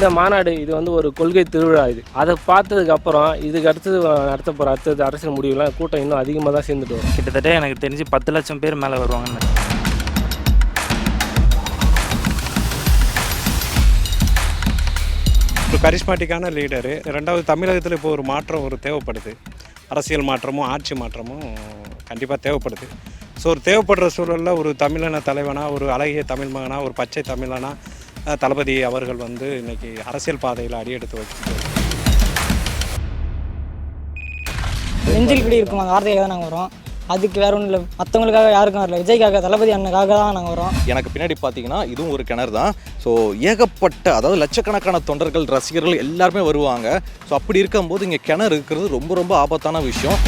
இந்த மாநாடு இது வந்து ஒரு கொள்கை திருவிழா இது. அதை பார்த்ததுக்கு அப்புறம் இதுக்கு அடுத்தது நடத்த போகிற அடுத்தது அரசியல் முடிவுலாம் கூட்டம் இன்னும் அதிகமாக தான் சேர்ந்துட்டு வரும். கிட்டத்தட்ட எனக்கு தெரிஞ்சு பத்து லட்சம் பேர் மேலே வருவாங்கன்னு ஒரு கரிஸ்மாட்டிக்கான லீடரு ரெண்டாவது தமிழகத்தில் இப்போ ஒரு மாற்றம் ஒரு தேவைப்படுது. அரசியல் மாற்றமும் ஆட்சி மாற்றமும் கண்டிப்பாக தேவைப்படுது. ஸோ ஒரு தேவைப்படுற சூழலில் ஒரு தமிழன தலைவனா ஒரு அழகிய தமிழ் மகனா ஒரு பச்சை தமிழனா அஹ், தளபதி அவர்கள் வந்து இன்னைக்கு அரசியல் பாதையில் அடியெடுத்து வச்சு நெஞ்சில் இப்படி இருக்கும். அந்த தான் நாங்கள் வரோம். அதுக்கு வேற ஒன்றும் இல்லை. மற்றவங்களுக்காக யாருக்கும் வரல. விஜய்க்காக தளபதி அண்ணனுக்காக தான் நாங்கள் வரோம். எனக்கு பின்னாடி பார்த்தீங்கன்னா இதுவும் ஒரு கிணறு தான். ஸோ ஏகப்பட்ட அதாவது லட்சக்கணக்கான தொண்டர்கள் ரசிகர்கள் எல்லாருமே வருவாங்க. ஸோ அப்படி இருக்கும்போது இங்கே கிணறு இருக்கிறது ரொம்ப ரொம்ப ஆபத்தான விஷயம்.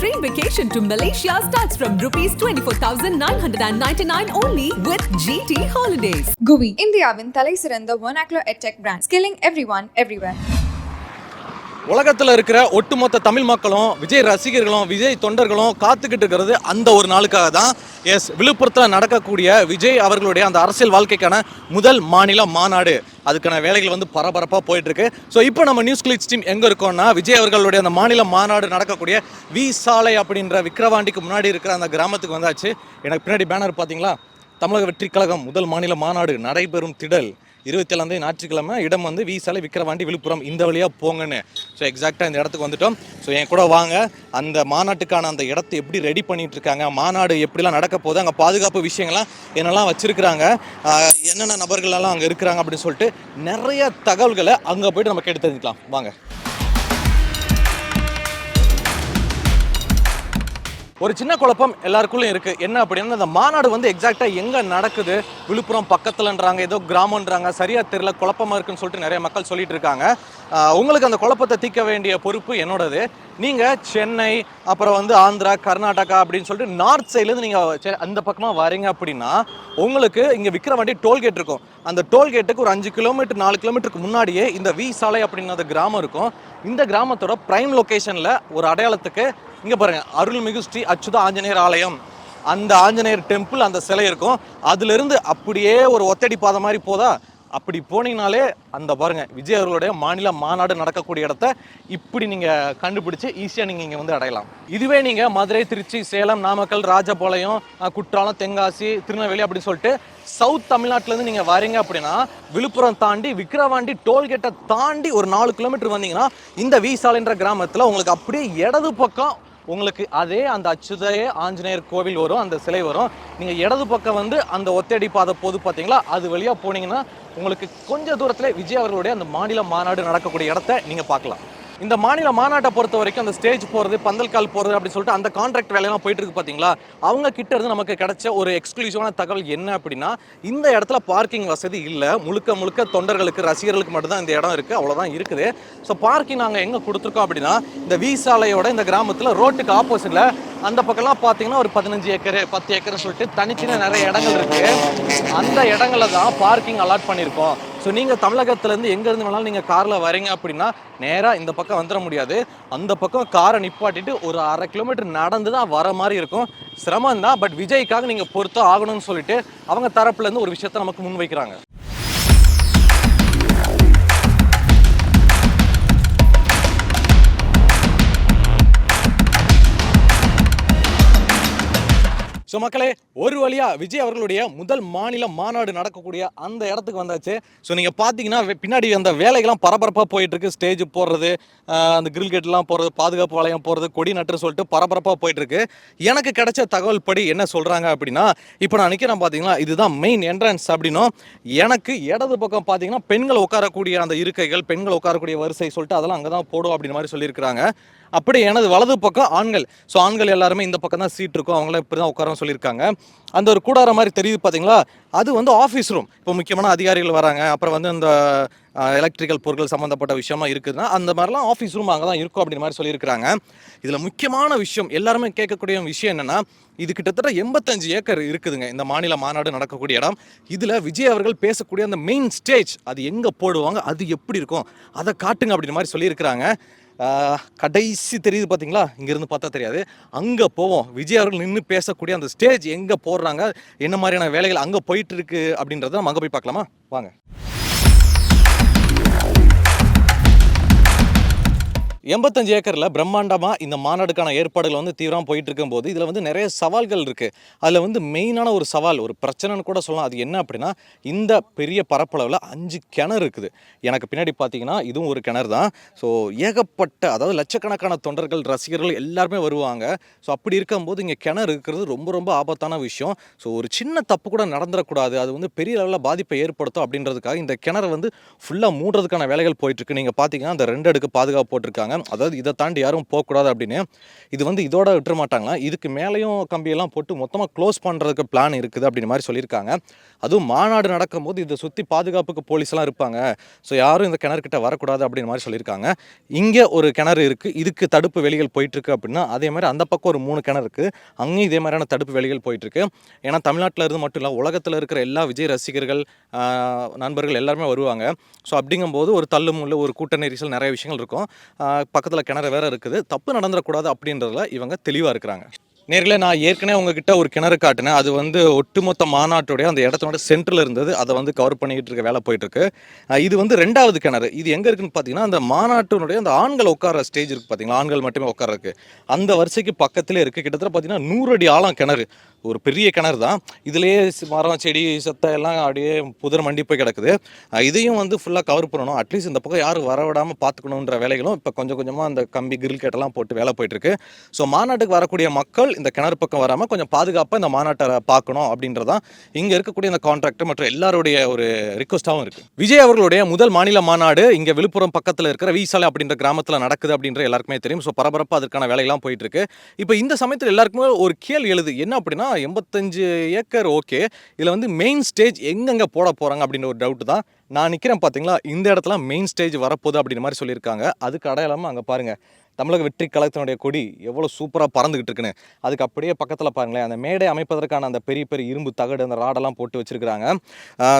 Hola! Your train vacation to Malaysia starts from rupees 24,999 only with GT Holidays. குவி இந்தியாவின் தலை சிறந்த vernacular edtech brand skilling everyone everywhere உலகத்தில் இருக்கிற ஒட்டுமொத்த தமிழ் மக்களும் விஜய் ரசிகர்களும் விஜய் தொண்டர்களும் காத்துக்கிட்டு இருக்கிறது அந்த ஒரு நாளுக்காக தான். எஸ் விழுப்புரத்தில் நடக்கக்கூடிய விஜய் அவர்களுடைய அந்த அரசியல் வாழ்க்கைக்கான முதல் மாநில மாநாடு. அதுக்கான வேலைகள் வந்து பரபரப்பாக போயிட்டு இருக்கு ஸோ இப்போ நம்ம நியூஸ் கிளிக்ஸ் டீம் எங்கே இருக்கோம்னா விஜய் அவர்களுடைய அந்த மாநில மாநாடு நடக்கக்கூடிய வி சாலை அப்படின்ற விக்கிரவாண்டிக்கு முன்னாடி இருக்கிற அந்த கிராமத்துக்கு வந்தாச்சு. எனக்கு பின்னாடி பேனர் பார்த்தீங்களா தமிழக வெற்றி கழகம் முதல் மாநில மாநாடு நடைபெறும் திடல். இருபத்தி ஏழாம் தேதி ஞாயிற்றுக்கிழமை இடம் வந்து வீசால சாலை விக்கிரவாண்டி விழுப்புரம் இந்த வழியாக போங்கன்னு. ஸோ எக்ஸாக்டாக இந்த இடத்துக்கு வந்துட்டோம். ஸோ என் கூட வாங்க. அந்த மாநாட்டுக்கான அந்த இடத்தை எப்படி ரெடி பண்ணிட்டு இருக்காங்க மாநாடு எப்படிலாம் நடக்க போகுது அங்கே பாதுகாப்பு விஷயங்கள்லாம் என்னெல்லாம் வச்சிருக்கிறாங்க என்னென்ன நபர்களெல்லாம் அங்கே இருக்கிறாங்க அப்படின்னு சொல்லிட்டு நிறைய தகவல்களை அங்கே போயிட்டு நம்ம கேட்டு தெரிஞ்சுக்கலாம். வாங்க. ஒரு சின்ன குழப்பம் எல்லாருக்குள்ளேயும் இருக்குது என்ன அப்படின்னா இந்த மாநாடு வந்து எக்ஸாக்டாக எங்கே நடக்குது? விழுப்புரம் பக்கத்துலன்றாங்க ஏதோ கிராமன்றாங்க சரியாக தெரியல குழப்பமாக இருக்குன்னு சொல்லிட்டு நிறைய மக்கள் சொல்லிட்டு இருக்காங்க. உங்களுக்கு அந்த குழப்பத்தை தீர்க்க வேண்டிய பொறுப்பு என்னோடது. நீங்கள் சென்னை அப்புறம் வந்து ஆந்திரா கர்நாடகா அப்படின்னு சொல்லிட்டு நார்த் சைட்லேருந்து நீங்கள் அந்த பக்கமாக வரீங்க அப்படின்னா உங்களுக்கு இங்கே விற்கிற வண்டி டோல்கேட் இருக்கும். அந்த டோல்கேட்டுக்கு ஒரு அஞ்சு கிலோமீட்டர் நாலு கிலோமீட்டருக்கு முன்னாடியே இந்த வி சாலை அப்படின்ற கிராமம் இருக்கும். இந்த கிராமத்தோட ப்ரைம் லொக்கேஷனில் ஒரு அடையாளத்துக்கு இங்கே பாருங்கள் அருள்மிகு ஸ்ரீ அச்சுத ஆஞ்சநேயர் ஆலயம். அந்த ஆஞ்சநேயர் டெம்பிள் அந்த சிலை இருக்கும். அதுலேருந்து அப்படியே ஒரு ஒத்தடி பாதை மாதிரி போதா அப்படி போனீங்கனாலே அந்த பாருங்க விஜய் அவர்களுடைய மாநில மாநாடு நடக்கக்கூடிய இடத்த இப்படி நீங்கள் கண்டுபிடிச்சி ஈஸியாக நீங்கள் இங்கே வந்து அடையலாம். இதுவே நீங்கள் மதுரை திருச்சி சேலம் நாமக்கல் ராஜபாளையம் குற்றாலம் தென்காசி திருநெல்வேலி அப்படின்னு சொல்லிட்டு சவுத் தமிழ்நாட்டிலேருந்து நீங்கள் வரீங்க அப்படின்னா விழுப்புரம் தாண்டி விக்கிரவாண்டி டோல்கேட்டை தாண்டி ஒரு நாலு கிலோமீட்டர் வந்தீங்கன்னா இந்த வி கிராமத்தில் உங்களுக்கு அப்படியே இடது பக்கம் உங்களுக்கு அதே அந்த அச்சுதய ஆஞ்சநேயர் கோவில் வரும் அந்த சிலை வரும். நீங்கள் இடது பக்கம் வந்து அந்த ஒத்தடி பாதை போது பார்த்தீங்களா? அது வழியாக போனீங்கன்னா உங்களுக்கு கொஞ்ச தூரத்தில் விஜய் அவர்களுடைய அந்த மாநில மாநாடு நடக்கக்கூடிய இடத்த நீங்கள் பார்க்கலாம். இந்த மாநில மாநாட்டை பொறுத்த வரைக்கும் அந்த ஸ்டேஜ் போகிறது பந்தல் கால் போகிறது அப்படின்னு சொல்லிட்டு அந்த கான்ட்ராக்ட் வேலையெல்லாம் போயிட்டு இருக்கு பார்த்தீங்களா அவங்க கிட்ட இருந்து நமக்கு கிடைச்ச ஒரு எக்ஸ்க்ளூசிவான தகவல் என்ன அப்படின்னா இந்த இடத்துல பார்க்கிங் வசதி இல்லை. முழுக்க முழுக்க தொண்டர்களுக்கு ரசிகர்களுக்கு மட்டும்தான் இந்த இடம் இருக்குது அவ்வளோதான் இருக்குது. ஸோ பார்க்கிங் நாங்கள் எங்கே கொடுத்துருக்கோம் அப்படின்னா இந்த வி சாலையோட இந்த கிராமத்தில் ரோட்டுக்கு ஆப்போசிட்டில் அந்த பக்கம்லாம் பார்த்தீங்கன்னா ஒரு பதினஞ்சு ஏக்கர் பத்து ஏக்கர்னு சொல்லிட்டு தனிச்சின்ன நிறைய இடங்கள் இருக்குது அந்த இடங்களில் தான் பார்க்கிங் அலாட் பண்ணியிருக்கோம். ஸோ நீங்கள் தமிழகத்துலேருந்து எங்கேருந்து வேணாலும் நீங்கள் காரில் வரீங்க அப்படின்னா நேராக இந்த பக்கம் வந்துட முடியாது. அந்த பக்கம் காரை நிப்பாட்டிட்டு ஒரு அரை கிலோமீட்டர் நடந்து தான் வர மாதிரி இருக்கும். சிரமம் தான் பட் விஜய்க்காக நீங்கள் பொறுத்த ஆகணும்னு சொல்லிட்டு அவங்க தரப்புலேருந்து ஒரு விஷயத்த நமக்கு முன்வைக்கிறாங்க. ஸோ மக்களே ஒரு வழியாக விஜய் அவர்களுடைய முதல் மாநில மாநாடு நடக்கக்கூடிய அந்த இடத்துக்கு வந்தாச்சு. ஸோ நீங்கள் பார்த்தீங்கன்னா பின்னாடி அந்த வேலைகள்லாம் பரபரப்பாக போயிட்டுருக்கு. ஸ்டேஜ் போடுறது அந்த கிரில் கேட்லாம் போகிறது பாதுகாப்பு வளையம் போகிறது கொடி நட்டுன்னு சொல்லிட்டு பரபரப்பாக போயிட்டுருக்கு. எனக்கு கிடைச்ச தகவல் படி என்ன சொல்கிறாங்க அப்படின்னா இப்போ நான் நிற்கிறேன் பார்த்தீங்களா இதுதான் மெயின் என்ட்ரன்ஸ் அப்படின்னும் எனக்கு இடது பக்கம் பார்த்தீங்கன்னா பெண்கள் உட்காரக்கூடிய அந்த இருக்கைகள் பெண்கள் உட்காரக்கூடிய வரிசை சொல்லிட்டு அதெல்லாம் அங்கே தான் போடும் அப்படின்னு மாதிரி சொல்லியிருக்கிறாங்க. அப்படி எனது வலது பக்கம் ஆண்கள். ஸோ ஆண்கள் எல்லாருமே இந்த பக்கம் தான் சீட் இருக்கும். அவங்களாம் இப்படி தான் உட்காரன்னு சொல்லியிருக்காங்க. அந்த ஒரு கூடார மாதிரி தெரியுது பார்த்தீங்களா அது வந்து ஆஃபீஸ் ரூம் இப்போ முக்கியமான அதிகாரிகள் வராங்க. அப்புறம் வந்து இந்த எலக்ட்ரிக்கல் பொருட்கள் சம்மந்தப்பட்ட விஷயமா இருக்குதுன்னா அந்த மாதிரிலாம் ஆஃபீஸ் ரூம் அங்கே தான் இருக்கும் அப்படின்ற மாதிரி சொல்லியிருக்கிறாங்க. இதில் முக்கியமான விஷயம் எல்லாருமே கேட்கக்கூடிய விஷயம் என்னென்னா இது கிட்டத்தட்ட எண்பத்தஞ்சு ஏக்கர் இருக்குதுங்க. இந்த மாநில மாநாடு நடக்கக்கூடிய இடம். இதில் விஜய் அவர்கள் பேசக்கூடிய அந்த மெயின் ஸ்டேஜ் அது எங்கே போடுவாங்க அது எப்படி இருக்கும் அதை காட்டுங்க அப்படின்ற மாதிரி சொல்லியிருக்கிறாங்க. கடைசி தெரியுது பார்த்தீங்களா இங்கேருந்து பார்த்தா தெரியாது. அங்கே போவோம். விஜய் அவர்கள் நின்று பேசக்கூடிய அந்த ஸ்டேஜ் எங்கே போடுறாங்க? என்ன மாதிரியான வேலைகள் அங்கே போயிட்டு இருக்கு அப்படின்றத நம்ம அங்கே போய் பார்க்கலாமா? வாங்க. எண்பத்தஞ்சு ஏக்கரில் பிரம்மாண்டமாக இந்த மாநாடுக்கான ஏற்பாடுகள் வந்து தீவிரமாக போயிட்டு இருக்கும்போது இதில் வந்து நிறைய சவால்கள் இருக்குது அதில் வந்து மெயினான ஒரு சவால் ஒரு பிரச்சனைன்னு கூட சொல்லலாம். அது என்ன அப்படின்னா இந்த பெரிய பரப்பளவில் அஞ்சு கிணறு இருக்குது. எனக்கு பின்னாடி பார்த்தீங்கன்னா இதுவும் ஒரு கிணறு தான். ஸோ ஏகப்பட்ட அதாவது லட்சக்கணக்கான தொண்டர்கள் ரசிகர்கள் எல்லாருமே வருவாங்க. ஸோ அப்படி இருக்கும்போது இங்கே கிணறு இருக்கிறது ரொம்ப ரொம்ப ஆபத்தான விஷயம். ஸோ ஒரு சின்ன தப்பு கூட நடந்துடக்கூடாது. அது வந்து பெரிய லெவலில் பாதிப்பை ஏற்படுத்தும் அப்படின்றதுக்காக இந்த கிணறு வந்து ஃபுல்லாக மூடுறதுக்கான வேலைகள் போயிட்டுருக்கு. நீங்கள் பார்த்தீங்கன்னா அந்த ரெண்டு அடுக்கு பாதுகாப்பு போட்டிருக்காங்க. அதாவது இதை தாண்டி யாரும் போகக்கூடாது அப்படின்னு இது வந்து இதோட விட்டுற மாட்டாங்களா? இதுக்கு மேலேயும் கம்பியெல்லாம் போட்டு மொத்தமாக க்ளோஸ் பண்ணுறதுக்கு பிளான் இருக்குது அப்படின்னு மாதிரி சொல்லியிருக்காங்க. அதுவும் மாநாடு நடக்கும்போது இதை சுற்றி பாதுகாப்புக்கு போலீஸ்லாம் இருப்பாங்க. ஸோ யாரும் இந்த கிணறுக்கிட்ட வரக்கூடாது அப்படின்னு மாதிரி சொல்லியிருக்காங்க. இங்கே ஒரு கிணறு இருக்குது இதுக்கு தடுப்பு வேலிகள் போயிட்டுருக்கு அப்படின்னா அதே மாதிரி அந்த பக்கம் ஒரு மூணு கிணறு இருக்குது அங்கேயும் இதே மாதிரியான தடுப்பு வேலிகள் போயிட்டுருக்கு. ஏன்னா தமிழ்நாட்டில் இருந்து மட்டும் இல்லை உலகத்தில் இருக்கிற எல்லா விஜய் ரசிகர்கள் நண்பர்கள் எல்லாருமே வருவாங்க. ஸோ அப்படிங்கும்போது ஒரு தள்ளுமுள்ள ஒரு கூட்ட நெரிசல் நிறைய விஷயங்கள் இருக்கும். பக்கத்தில் கிணறு வேற இருக்குது. தப்பு நடந்துடக்கூடாது அப்படின்றதுல இவங்க தெளிவாக இருக்கிறாங்க. நேரில் நான் ஏற்கனவே உங்ககிட்ட ஒரு கிணறு காட்டினேன். அது வந்து ஒட்டுமொத்த மாநாட்டுடைய அந்த இடத்தோட சென்டரில் இருந்தது. அதை வந்து கவர் பண்ணிக்கிட்டு இருக்க வேலை போயிட்டுருக்கு. இது வந்து ரெண்டாவது கிணறு. இது எங்கே இருக்குன்னு பார்த்தீங்கன்னா அந்த மாநாட்டினுடைய அந்த ஆண்கள் உட்கார ஸ்டேஜ் இருக்குது பார்த்தீங்களா ஆண்கள் மட்டுமே உட்கார்றதுக்கு. அந்த வரிசைக்கு பக்கத்திலே இருக்குது கிட்டத்தட்ட பார்த்தீங்கன்னா நூறு அடி ஆழம் கிணறு. ஒரு பெரிய கிணறு தான். இதுலேயே சி- மரம் செடி சத்தம் எல்லாம் அப்படியே புதர் மண்டி போய் கிடக்குது. இதையும் வந்து ஃபுல்லாக கவர் பண்ணணும். அட்லீஸ்ட் இந்த பக்கம் யாரும் வர விடாமல் பார்த்துக்கணுன்ற வேலைகளும் இப்போ கொஞ்சம் கொஞ்சமாக அந்த கம்பி கிரில் கேட்டெல்லாம் போட்டு வேலை போயிட்டுருக்கு. ஸோ மாநாட்டுக்கு வரக்கூடிய மக்கள் இந்த கிணறு பக்கம் வராமல் கொஞ்சம் பாதுகாப்பாக இந்த மாநாட்டை பார்க்கணும் அப்படின்றதான் இங்கே இருக்கக்கூடிய இந்த கான்ட்ராக்டர் மற்றும் எல்லாருடைய ஒரு ரிக்வஸ்ட்டாகவும் இருக்குது விஜய் அவர்களுடைய முதல் மாநில மாநாடு இங்கே விழுப்புரம் பக்கத்தில் இருக்கிற வீசாலை அப்படின்ற கிராமத்தில் நடக்குது அப்படின்ற எல்லாருக்குமே தெரியும். ஸோ பரபரப்பாக அதற்கான வேலையெல்லாம் போயிட்டு இருக்கு இப்போ இந்த சமயத்தில் எல்லாருக்குமே ஒரு கேள்வி எழுது. என்ன அப்படின்னா எண்பத்தஞ்சு ஏக்கர் ஓகே. இதில் வந்து மெயின் ஸ்டேஜ் எங்கெங்கே போட போகிறாங்க அப்படின்ற ஒரு டவுட் தான். நான் நிற்கிறேன் பார்த்தீங்களா இந்த இடத்துல மெயின் ஸ்டேஜ் வரப்போகுது அப்படின்ற மாதிரி சொல்லியிருக்காங்க. அதுக்கு அடையாளமாக அங்கே பாருங்கள் தமிழக வெற்றி கழகத்தினுடைய கொடி எவ்வளோ சூப்பராக பறந்துக்கிட்டு இருக்குன்னு. அதுக்கு அப்படியே பக்கத்தில் பாருங்களேன் அந்த மேடை அமைப்பதற்கான அந்த பெரிய பெரிய இரும்பு தகடு அந்த ராடெல்லாம் போட்டு வச்சுருக்காங்க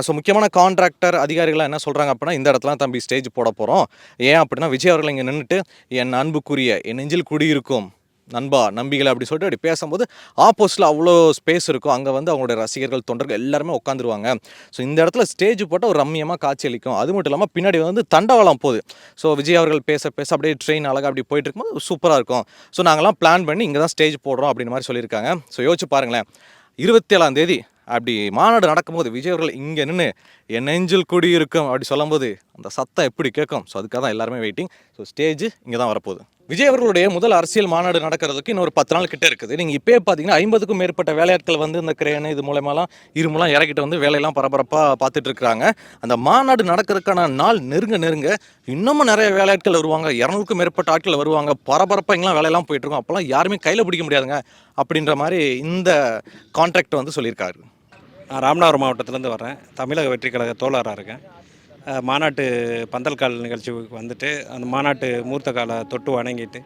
ஸோ முக்கியமான கான்ட்ராக்டர் அதிகாரிகள்லாம் என்ன சொல்கிறாங்க அப்படின்னா இந்த இடத்துல தம்பி ஸ்டேஜ் போட போகிறோம் ஏன் அப்படின்னா விஜய் அவர்கள் இங்கே நின்றுட்டு என் அன்புக்குரிய என் நெஞ்சில் குடியிருக்கும் நண்பா நம்பிகளை அப்படி சொல்லிட்டு அப்படி பேசும்போது ஆப்போசிட்டில் அவ்வளோ ஸ்பேஸ் இருக்கும். அங்கே வந்து அவங்களுடைய ரசிகர்கள் தொண்டர்கள் எல்லாருமே உட்காந்துருவாங்க ஸோ இந்த இடத்துல ஸ்டேஜ் போட்டால் ஒரு ரம்மியமாக காட்சி அளிக்கும் அது மட்டும் இல்லாமல் பின்னாடி வந்து தண்டவாளம் போகுது. ஸோ விஜய் அவர்கள் பேச பேச அப்படியே ட்ரெயின் அழகாக அப்படி போயிட்டு இருக்கும்போது சூப்பராக இருக்கும். ஸோ நாங்கள்லாம் பிளான் பண்ணி இங்கே தான் ஸ்டேஜ் போடுறோம் அப்படின்னு மாதிரி சொல்லியிருக்காங்க. ஸோ யோசிச்சு பாருங்களேன். இருபத்தேழாம் தேதி அப்படி மாநாடு நடக்கும்போது விஜய் அவர்கள் இங்கே நின்று என் நெஞ்சில் குடி இருக்கும் அப்படி சொல்லும்போது அந்த சத்தம் எப்படி கேட்கும்? ஸோ அதுக்காக தான் எல்லாருமே வெயிட்டிங் ஸோ ஸ்டேஜ் இங்கே தான் வரப்போகுது. விஜய் அவர்களுடைய முதல் அரசியல் மாநாடு நடக்கிறதுக்கு இன்னொரு பத்து நாள் கிட்ட இருக்குது. நீங்கள் இப்போயே பார்த்தீங்கன்னா ஐம்பதுக்கும் மேற்பட்ட வேலையாட்கள் வந்து இந்த கிரேன் இது மூலயமாலாம் இருமெல்லாம் இறக்கிட்டு வந்து வேலையெல்லாம் பரபரப்பாக பார்த்துட்டு இருக்கிறாங்க. அந்த மாநாடு நடக்கிறதுக்கான நாள் நெருங்க நெருங்க இன்னமும் நிறைய வேலையாட்கள் வருவாங்க. இரநூறுக்கும் மேற்பட்ட ஆட்கள் வருவாங்க. பரபரப்பாக இங்கெல்லாம் வேலையெல்லாம் போயிட்டுருக்கும். அப்போல்லாம் யாருமே கையில் பிடிக்க முடியாதுங்க. அப்படின்ற மாதிரி இந்த கான்ட்ராக்ட் வந்து சொல்லியிருக்காரு. நான் ராமநாதபுரம் மாவட்டத்திலேருந்து வரேன் தமிழக வெற்றி கழக தோழராக இருக்கேன். மாநாட்டு பந்தல்கால் நிகழ்ச்சிக்கு வந்துட்டு அந்த மாநாட்டு மூர்த்த காலை தொட்டு வணங்கிட்டு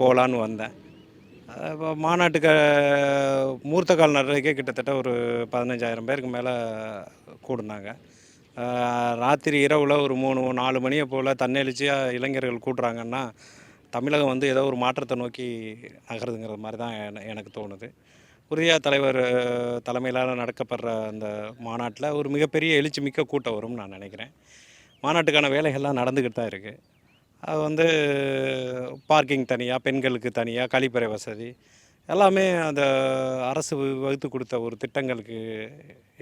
போகலான்னு வந்தேன். இப்போ மாநாட்டுக்கு மூர்த்த கால் நடுறதுக்கே கிட்டத்தட்ட ஒரு பதினஞ்சாயிரம் பேருக்கு மேலே கூடுனாங்க. ராத்திரி இரவில் ஒரு மூணு நாலு மணியை போல் தன்னெழுச்சியாக இளைஞர்கள் கூட்டுறாங்கன்னா தமிழகம் வந்து ஏதோ ஒரு மாற்றத்தை நோக்கி நகருதுங்கிற மாதிரி தான் எனக்கு தோணுது. உறுதியா தலைவர் தலைமையிலான நடக்கப்படுற அந்த மாநாட்டில் ஒரு மிகப்பெரிய எழுச்சி மிக்க கூட்டம் வரும்னு நான் நினைக்கிறேன். மாநாட்டுக்கான வேலைகள்லாம் நடந்துக்கிட்டு தான் இருக்குது அது வந்து பார்க்கிங் தனியாக பெண்களுக்கு தனியாக கழிப்பறை வசதி எல்லாமே அந்த அரசு வகுத்து கொடுத்த ஒரு திட்டங்களுக்கு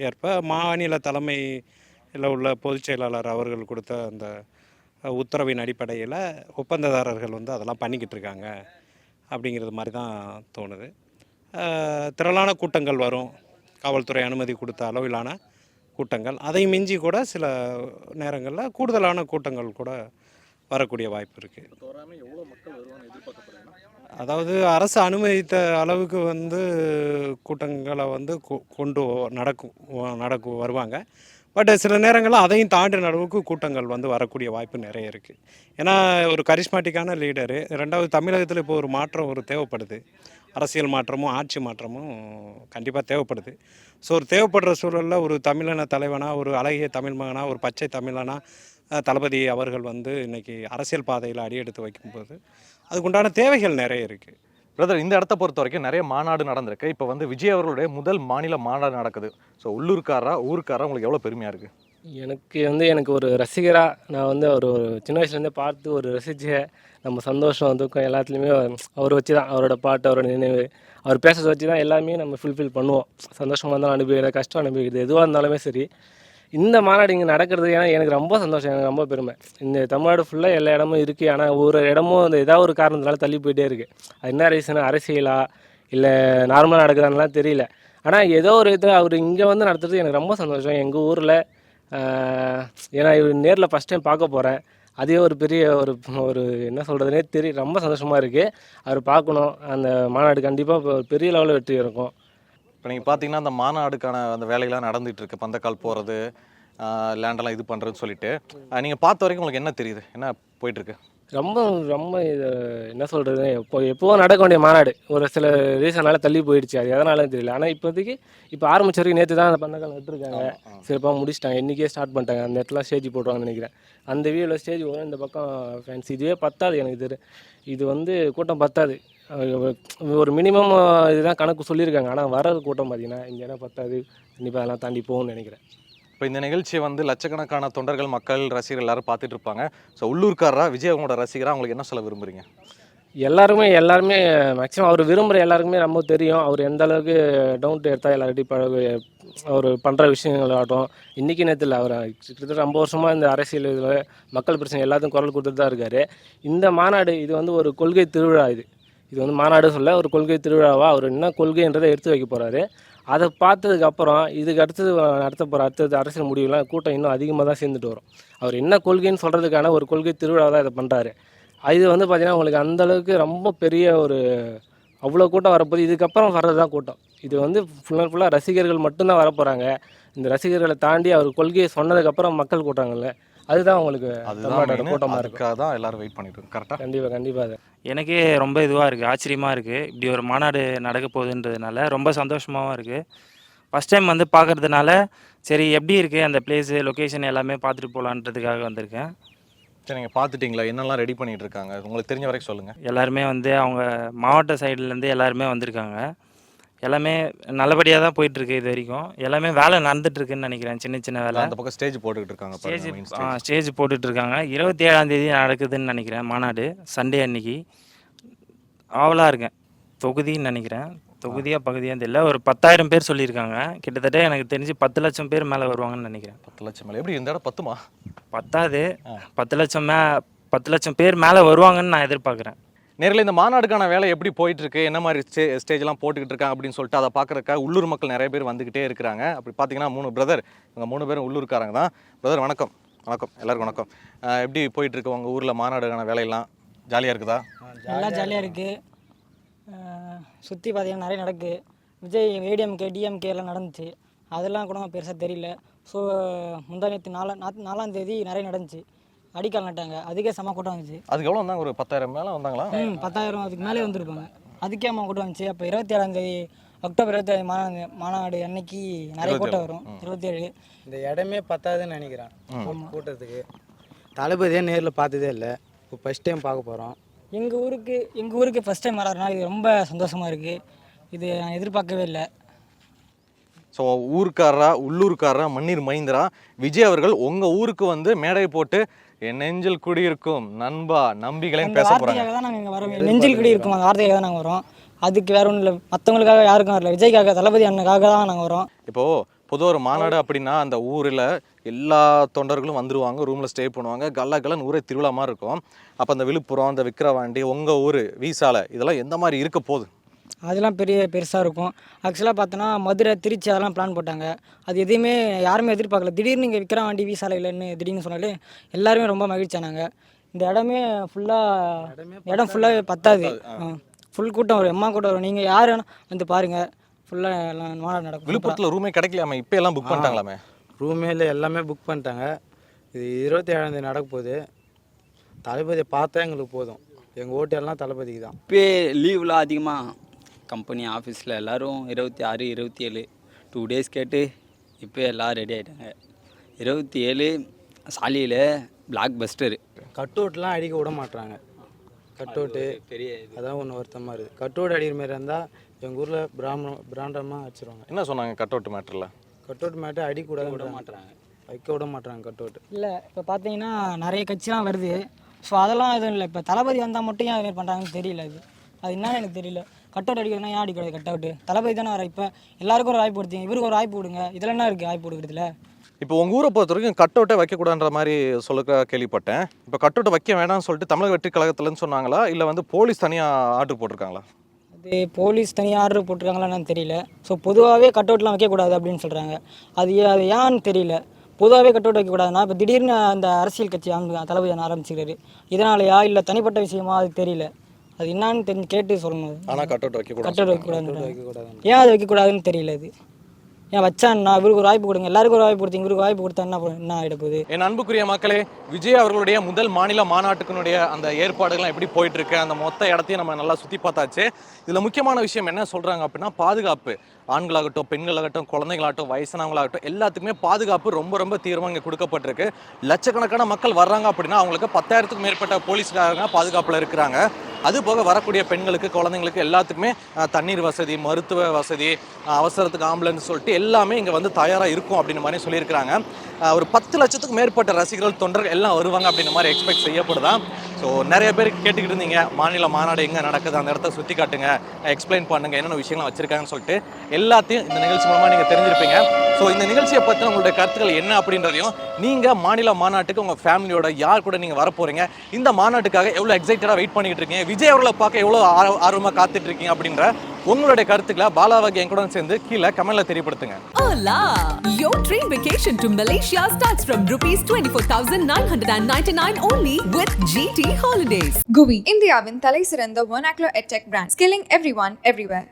ஏற்ப மாநில தலைமையில் உள்ள பொதுச் செயலாளர் அவர்கள் கொடுத்த அந்த உத்தரவின் அடிப்படையில் ஒப்பந்ததாரர்கள் வந்து அதெல்லாம் பண்ணிக்கிட்டு இருக்காங்க அப்படிங்கிறது மாதிரி தான் தோணுது. திரளான கூட்டங்கள் வரும். காவல்துறை அனுமதி கொடுத்த அளவிலான கூட்டங்கள். அதை மிஞ்சி கூட சில நேரங்களில் கூடுதலான கூட்டங்கள் கூட வரக்கூடிய வாய்ப்பு இருக்குது அதாவது அரசு அனுமதித்த அளவுக்கு வந்து கூட்டங்களை வந்து கொ- கொண்டு நடக்கும் நடக்கும் வருவாங்க. பட் சில நேரங்களில் அதையும் தாண்டின அளவுக்கு கூட்டங்கள் வந்து வரக்கூடிய வாய்ப்பு நிறைய இருக்குது ஏன்னா ஒரு கரிஷ்மாட்டிக்கான லீடரு ரெண்டாவது தமிழகத்தில் இப்போ ஒரு மாற்றம் ஒரு தேவைப்படுது. அரசியல் மாற்றமும் ஆட்சி மாற்றமும் கண்டிப்பாக தேவைப்படுது. ஸோ ஒரு தேவைப்படுற சூழலில் ஒரு தமிழன தலைவனா ஒரு அழகிய தமிழ் மகனாக ஒரு பச்சை தமிழனா தளபதி அவர்கள் வந்து இன்னைக்கு அரசியல் பாதையில் அடியெடுத்து வைக்கும்போது அதுக்குண்டான தேவைகள் நிறைய இருக்குது பிரதர் இந்த இடத்த பொறுத்த வரைக்கும் நிறைய மாநாடு நடந்திருக்கு. இப்போ வந்து விஜய் அவர்களுடைய முதல் மாநில மாநாடு நடக்குது. ஸோ உள்ளூர்காரா ஊருக்காரா உங்களுக்கு எவ்வளோ பெருமையாக இருக்குது எனக்கு வந்து எனக்கு ஒரு ரசிகராக நான் வந்து அவர் ஒரு சின்ன வயசுலேருந்தே பார்த்து ஒரு ரசிச்ச நம்ம சந்தோஷம் துக்கம் எல்லாத்துலேயுமே அவர் வச்சு தான் அவரோட பாட்டு அவரோட நினைவு அவர் பேசுறத வச்சு தான் எல்லாமே நம்ம ஃபுல்ஃபில் பண்ணுவோம். சந்தோஷமாக இருந்தாலும் அனுபவிக்கிறது கஷ்டம் அனுபவிக்கிறது எதுவாக இருந்தாலுமே சரி. இந்த மாநாடு இங்கே நடக்கிறது ஏன்னா எனக்கு ரொம்ப சந்தோஷம் எனக்கு ரொம்ப பெருமை. இந்த தமிழ்நாடு ஃபுல்லாக எல்லா இடமும் இருக்குது ஆனால் ஒரு இடமும் அந்த ஏதாவது ஒரு காரணத்தினால தள்ளி போயிட்டே இருக்குது அது என்ன ரீசன் அரசியலா? இல்லை நார்மலாக நடக்குதான்லாம் தெரியல. ஆனால் ஏதோ ஒரு இது அவர் இங்கே வந்து நடத்துறது எனக்கு ரொம்ப சந்தோஷம். எங்கள் ஊரில் ஏன்னா இவர் நேரில் ஃபஸ்ட் டைம் பார்க்க போகிறேன் அதே ஒரு பெரிய ஒரு ஒரு என்ன சொல்கிறதுனே தெரியும் ரொம்ப சந்தோஷமாக இருக்குது அவர் பார்க்கணும். அந்த மாநாடு கண்டிப்பாக பெரிய லெவலில் வெற்றி இருக்கும் இப்போ நீங்கள் பார்த்தீங்கன்னா அந்த மாநாடுக்கான அந்த வேலையெல்லாம் நடந்துட்டு இருக்கு பந்தக்கால் போகிறது லேண்டெல்லாம் இது பண்ணுறதுன்னு சொல்லிட்டு. நீங்கள் பார்த்த வரைக்கும் உங்களுக்கு என்ன தெரியுது? என்ன போயிட்டு இருக்கு ரொம்ப ரொம்ப இது என்ன சொல்கிறது எப்போ எப்போவோ நடக்க வேண்டிய மாநாடு. ஒரு சில ரீசனால தள்ளி போயிடுச்சு. அது எதனாலும் தெரியல. ஆனால் இப்போதைக்கு இப்போ ஆரம்பிச்ச வரைக்கும் நேற்று தான் அந்த பந்தக்கால் விட்டுருக்காங்க சிறப்பாக முடிச்சிட்டாங்க. இன்றைக்கே ஸ்டார்ட் பண்ணிட்டாங்க. அந்த இடத்துல ஸ்டேஜ் போட்டுருவாங்கன்னு நினைக்கிறேன். அந்த வியூவில் ஸ்டேஜ் வரும். இந்த பக்கம் ஃபேன்ஸ் இதுவே பத்தாது எனக்கு தெரியும் இது வந்து கூட்டம் பத்தாது. ஒரு மினிமம் இதுதான் கணக்கு சொல்லியிருக்காங்க. ஆனால் வர கூட்டம் பார்த்தீங்கன்னா இங்கே என்ன பத்தாது. கண்டிப்பாக அதெல்லாம் தாண்டி போகும்னு நினைக்கிறேன். இப்போ இந்த நிகழ்ச்சியை வந்து லட்சக்கணக்கான தொண்டர்கள் மக்கள் ரசிகர்கள் எல்லாரும் பார்த்துட்டு இருப்பாங்க. ஸோ உள்ளூர்காரரா விஜய் அவங்களோட ரசிகரா உங்களுக்கு என்ன சொல்ல விரும்புறீங்க? எல்லாருமே எல்லாருமே மேக்ஸிமம் அவர் விரும்புகிற எல்லாருக்குமே ரொம்ப தெரியும். அவர் எந்த அளவுக்கு டவுன் டு எடுத்தா எல்லார்ட்டையும் பழகு அவர் பண்ணுற விஷயங்களாகட்டும் இன்றைக்கி நேரத்தில் அவர் கிட்டத்தட்ட ரொம்ப வருஷமாக இந்த அரசியல் இதில் மக்கள் பிரச்சனை எல்லாத்துக்கும் குரல் கொடுத்துட்டு தான் இருக்கார். இந்த மாநாடு இது வந்து ஒரு கொள்கை திருவிழா இது. இது வந்து மாநாடு சொல்ல ஒரு கொள்கை திருவிழாவாக அவர் என்ன கொள்கைன்றதை எடுத்து வைக்க போகிறாரு அதை பார்த்ததுக்கப்புறம் இதுக்கு அடுத்தது நடத்த போகிற அடுத்தது அரசியல் முடிவுலாம் கூட்டம் இன்னும் அதிகமாக தான் சேர்ந்துட்டு வரும். அவர் என்ன கொள்கைன்னு சொல்கிறதுக்கான ஒரு கொள்கை திருவிழா தான் இதை பண்ணுறாரு இது வந்து பார்த்திங்கன்னா உங்களுக்கு அந்தளவுக்கு ரொம்ப பெரிய ஒரு அவ்வளோ கூட்டம் வரப்போகுது இதுக்கப்புறம் வர்றது தான் கூட்டம். இது வந்து ஃபுல் அண்ட் ஃபுல்லாக ரசிகர்கள் மட்டும்தான் வரப்போகிறாங்க இந்த ரசிகர்களை தாண்டி அவர் கொள்கையை சொன்னதுக்கப்புறம் மக்கள் கூட்டுறாங்கல்ல. அதுதான் உங்களுக்கு அதுதான் தமிழ்நாட்டோட. கூட்டமாக இருக்கும். தான் எல்லாரும் வெயிட் பண்ணிட்டு இருக்கோம். கரெக்டாக கண்டிப்பாக கண்டிப்பாக எனக்கே ரொம்ப இதுவாக இருக்குது ஆச்சரியமாக இருக்குது இப்படி ஒரு மாநாடு நடக்க போகுதுன்றதுனால ரொம்ப சந்தோஷமாகவும் இருக்குது ஃபஸ்ட் டைம் வந்து பார்க்கறதுனால சரி எப்படி இருக்குது அந்த பிளேஸு லொக்கேஷன் எல்லாமே பார்த்துட்டு போகலான்றதுக்காக வந்திருக்கேன். சரி நீங்கள் பார்த்துட்டீங்களா? என்னெல்லாம் ரெடி பண்ணிட்டு இருக்காங்க? உங்களுக்கு தெரிஞ்ச வரைக்கும் சொல்லுங்கள் எல்லாருமே வந்து அவங்க மாவட்ட சைடுலேருந்து எல்லாருமே வந்திருக்காங்க. எல்லாமே நல்லபடியாக தான் போயிட்டுருக்கு இது வரைக்கும். எல்லாமே வேலை நடந்துட்டுருக்குன்னு நினைக்கிறேன் சின்ன சின்ன வேலை. அந்த பக்கம் ஸ்டேஜ் போட்டுக்கிட்டு இருக்காங்க ஸ்டேஜ் stage. ஸ்டேஜ் போட்டுட்டு இருக்காங்க இருபத்தி ஏழாம் தேதி நடக்குதுன்னு நினைக்கிறேன் மாநாடு சண்டே அன்னைக்கு. ஆவலாக இருக்கேன் தொகுதின்னு நினைக்கிறேன். தொகுதியாக பகுதியாக தெரியல. ஒரு பத்தாயிரம் பேர் சொல்லியிருக்காங்க. கிட்டத்தட்ட எனக்கு தெரிஞ்சு பத்து லட்சம் பேர் மேலே வருவாங்கன்னு நினைக்கிறேன். பத்து லட்சம் மேலே? எப்படி இந்த இடம் பத்துமா? பத்தாது. பத்து லட்சம் மே பத்து லட்சம் பேர் மேலே வருவாங்கன்னு நான் எதிர்பார்க்குறேன். நேரில் இந்த மாநாடுக்கான வேலை எப்படி போயிட்டுருக்கு? என்ன மாதிரி ஸ்டே ஸ்டேஜ்லாம் போட்டுக்கிட்டு இருக்காங்க அப்படின்னு சொல்லிட்டு அதை பார்க்குறக்க உள்ளூர் மக்கள் நிறைய பேர் வந்துக்கிட்டே இருக்கிறாங்க. அப்படி பார்த்தீங்கன்னா மூணு பிரதர் இவங்க மூணு பேரும் உள்ளூர்காரங்க தான். பிரதர் வணக்கம். வணக்கம். எல்லாருக்கும் வணக்கம். எப்படி போயிட்டுருக்கு உங்கள் ஊரில் மாநாடுக்கான வேலையெல்லாம்? ஜாலியாக இருக்குதா? நல்லா ஜாலியாக இருக்குது சுற்றி பார்த்தீங்கன்னா நிறைய நடக்கு. விஜய் ஏடிஎம்கே டிஎம்கே எல்லாம் நடந்துச்சு. அதெல்லாம் கூட பெருசாக தெரியல. ஸோ முந்தா நேற்று நாலா நாத்- நாலாம் தேதி நிறைய நடந்துச்சு. அடிக்கால் நட்டாங்க அதுக்கே செம கூட்டம் வந்துச்சு. அதுக்கு எவ்வளோ வந்தாங்க? ஒரு பத்தாயிரம் மேலே வந்தாங்களா? ம் பத்தாயிரம் அதுக்கு மேலே வந்திருப்பாங்க. அதுக்கே அம்மா கூட்டம் வந்துச்சு. அப்போ இருபத்தி ஏழாம் தேதி அக்டோபர் இருபத்தி ஏழு மாநாடு மாநாடு அன்னைக்கு நிறைய கூட்டம் வரும். இருபத்தி ஏழு இந்த இடமே பத்தாதுன்னு நினைக்கிறேன். கூட்ட- கூட்டத்துக்கு. தளபதியே நேரில் பார்த்ததே இல்லை. இப்போ ஃபஸ்ட் டைம் பார்க்க போகிறோம் எங்கள் ஊருக்கு எங்கள் ஊருக்கு ஃபஸ்ட் டைம் வர்றதுனால இது ரொம்ப சந்தோஷமாக இருக்குது இது நான் எதிர்பார்க்கவே இல்லை. ஸோ ஊருக்காரரா உள்ளூர்காரரா மண்ணீர் மைந்தரா விஜய் அவர்கள் உங்கள் ஊருக்கு வந்து மேடை போட்டு என் நெஞ்சில் குடியிருக்கும் நண்பா நம்பிகளையும் பேச வார்த்தைக்காக தான் நாங்கள் வரோம் நெஞ்சில் குடி இருக்கும் அந்த வார்த்தைக்காக தான் நாங்கள் வரோம் அதுக்கு வேற ஒன்றும் இல்லை. மற்றவங்களுக்காக யாருக்கும் வரல. விஜய்க்காக தளபதி அண்ணனுக்காக தான் நாங்கள் வரோம். இப்போது பொதுவாக ஒரு மாநாடு அப்படின்னா அந்த ஊரில் எல்லா தொண்டர்களும் வந்துருவாங்க. ரூமில் ஸ்டே பண்ணுவாங்க. கல்லா கல்லன் ஊரே திருவிழா மாதிரி இருக்கும். அப்போ அந்த விழுப்புரம் அந்த விக்கிரவாண்டி உங்கள் ஊர் வீசாலை இதெல்லாம் எந்த மாதிரி இருக்க போகுது? அதெல்லாம் பெரிய பெருசாக இருக்கும். ஆக்சுவலாக பார்த்தோன்னா மதுரை திருச்சி அதெல்லாம் பிளான் போட்டாங்க. அது எதையுமே யாருமே எதிர்பார்க்கல. திடீர்னு இங்கே விக்ரவாண்டி வீசாலை இல்லைன்னு திடீர்னு சொன்னாலே எல்லாருமே ரொம்ப மகிழ்ச்சியானாங்க இந்த இடமே ஃபுல்லாக இடம் ஃபுல்லாகவே பத்தாது. ஃபுல் கூட்டம் வரும். எம்மா கூட்டம் வரும். நீங்கள் யார் வந்து பாருங்கள் ஃபுல்லாக எல்லாம் மாநாடு நடக்கும். விழுப்புரத்தில் ரூமே கிடைக்கலாமே இப்போ எல்லாம் புக் பண்ணிட்டாங்களாமே? ரூமே இல்லை எல்லாமே புக் பண்ணிட்டாங்க. இது இருபத்தி ஏழாந்தேதி நடக்க போகுது. தளபதியை பார்த்தா எங்களுக்கு போதும். எங்கள் ஓட்டு எல்லாம் தளபதிக்கு தான். இப்போ லீவ்லாம் அதிகமாக கம்பெனி ஆஃபீஸில் எல்லோரும் இருபத்தி ஆறு இருபத்தி ஏழு டூ டேஸ் கேட்டு இப்போ எல்லாம் ரெடி ஆகிட்டாங்க இருபத்தி ஏழு சாலியில் பிளாக் பஸ்டரு கட் அவுட்லாம் அடிக்க விட மாட்றாங்க. கட் அவுட்டு பெரிய அதான் ஒன்று வருத்தமாக இருக்குது கட் அவுட் அடிக்கிற மாதிரி இருந்தால் எங்கள் ஊரில் பிராமணம் பிராண்டமாக வச்சுருவாங்க. என்ன சொன்னாங்க கட் அவுட் மேட்டரில் கட் அவுட் மேட்டை அடிக்கூடாது விட மாட்றாங்க. வைக்க விட மாட்றாங்க கட் அவுட் இல்லை இப்போ பார்த்தீங்கன்னா நிறைய கட்சிலாம் வருது. ஸோ அதெல்லாம் எதுவும் இல்லை. இப்போ தளபதி வந்தால் மட்டும் ஏன் அது மாதிரி பண்ணுறாங்கன்னு தெரியல அது அது என்னன்னு எனக்கு தெரியல. கட் அவுட் அடிக்கிறதுனா ஏன் அடிக்கூடாது கட் அவுட் தளபதி தானே வர இப்போ எல்லாருக்கும் ஒரு வாய்ப்பு கொடுத்தீங்க. இவருக்கு ஒரு வாய்ப்பு கொடுங்க. இதில் என்ன இருக்குது வாய்ப்பு கொடுக்குறதுல? இப்போ உங்க ஊரை பொறுத்த வரைக்கும் கட் அவுட்டே வைக்கக்கூடாதுன்ற மாதிரி சொல்ல கேள்விப்பட்டேன். இப்போ கட் அவுட் வைக்க வேணாம்னு சொல்லிட்டு தமிழக வெற்றி கழகத்துலன்னு சொன்னாங்க இல்லை வந்து போலீஸ் தனியாக ஆர்டர் போட்டிருக்காங்களா? அது போலீஸ் தனியாக ஆர்டர் போட்டிருக்காங்களான்னு தெரியல. ஸோ பொதுவாகவே கட் அவுட்லாம் வைக்கக்கூடாது அப்படின்னு சொல்கிறாங்க அது அது ஏன்னு தெரியல. பொதுவாகவே கட் அவுட் வைக்கக்கூடாதுன்னா இப்போ திடீர்னு அந்த அரசியல் கட்சி ஆரம்பி தளபதி ஆரம்பிச்சுக்கிறாரு. இதனாலயா? இல்லை தனிப்பட்ட விஷயமா? அது தெரியல. அது என்னன்னு தெரிஞ்சு கேட்டு சொல்லணும். ஆனால் கட் அவுட் வைக்கக்கூடாது கட் அவுட் வைக்கக்கூடாதுன்னு. ஏன் அது வைக்கக்கூடாதுன்னு தெரியல அது. ஏன் வச்சான்னா இவருக்கு ஒரு வாய்ப்பு கொடுங்க. எல்லாருக்கும் ஒரு வாய்ப்பு கொடுத்து இவருக்கு வாய்ப்பு கொடுத்தா என்ன என்ன ஆகிட போகுது? என் அன்புக்குரிய மக்களே விஜய் அவர்களுடைய முதல் மாநில மாநாட்டுக்குனுடைய அந்த ஏற்பாடுகள்லாம் எப்படி போயிட்டு இருக்கு அந்த மொத்த இடத்தையும் நம்ம நல்லா சுற்றி பார்த்தாச்சு. இதில் முக்கியமான விஷயம் என்ன சொல்கிறாங்க அப்படின்னா பாதுகாப்பு. ஆண்களாகட்டும் பெண்களாகட்டும் குழந்தைகளாகட்டும் வயசானவங்களாகட்டும் எல்லாத்துக்குமே பாதுகாப்பு ரொம்ப ரொம்ப தீவிரமாக இங்கே கொடுக்கப்பட்டிருக்கு. லட்சக்கணக்கான மக்கள் வர்றாங்க அப்படின்னா அவங்களுக்கு பத்தாயிரத்துக்கும் மேற்பட்ட போலீஸ்காரங்க பாதுகாப்பில் இருக்கிறாங்க. அது போக வரக்கூடிய பெண்களுக்கு குழந்தைங்களுக்கு எல்லாத்துக்குமே தண்ணீர் வசதி மருத்துவ வசதி அவசரத்துக்கு ஆம்புலன்ஸ் சொல்லிட்டு எல்லாமே இங்கே வந்து தயாராக இருக்கும் அப்படின்ற மாதிரி சொல்லியிருக்கிறாங்க. ஒரு பத்து லட்சத்துக்கு மேற்பட்ட ரசிகர்கள் தொண்டர்கள் எல்லாம் வருவாங்க அப்படின்ற மாதிரி எக்ஸ்பெக்ட் செய்யப்படுதான். ஸோ நிறைய பேர் கேட்டுக்கிட்டு இருந்தீங்க. மாநில மாநாடு எங்கே நடக்குது? அந்த இடத்த சுற்றி காட்டுங்க. எக்ஸ்பிளைன் பண்ணுங்க. என்னென்ன விஷயங்கள் வச்சிருக்காங்கன்னு சொல்லிட்டு எல்லாத்தையும் இந்த நிகழ்ச்சி மூலமாக நீங்கள் தெரிஞ்சிருப்பீங்க. ஸோ இந்த நிகழ்ச்சியை பற்றின உங்களுடைய கருத்துக்கள் என்ன அப்படின்றதையும் நீங்கள் மாநில மாநாட்டுக்கு உங்கள் ஃபேமிலியோட யார் கூட நீங்கள் வரப்போகிறீங்க இந்த மாநாட்டுக்காக எவ்வளோ எக்ஸைட்டடாக வெயிட் பண்ணிக்கிட்டு இருக்கீங்க? விஜய் அவர்களை பார்க்க எவ்வளோ ஆர்வமாக காத்துட்டு இருக்கீங்க அப்படின்ற உங்களுடைய கருத்துக்களை பாலாவாகி என் கூட சேர்ந்து கீழே கமெண்ட்ல தெரியப்படுத்துங்க. Your train vacation to Malaysia starts from rupees 24,999 only with GT Holidays. GUI இந்தியாவின் தலை சிறந்த vernacular edtech brand skilling everyone everywhere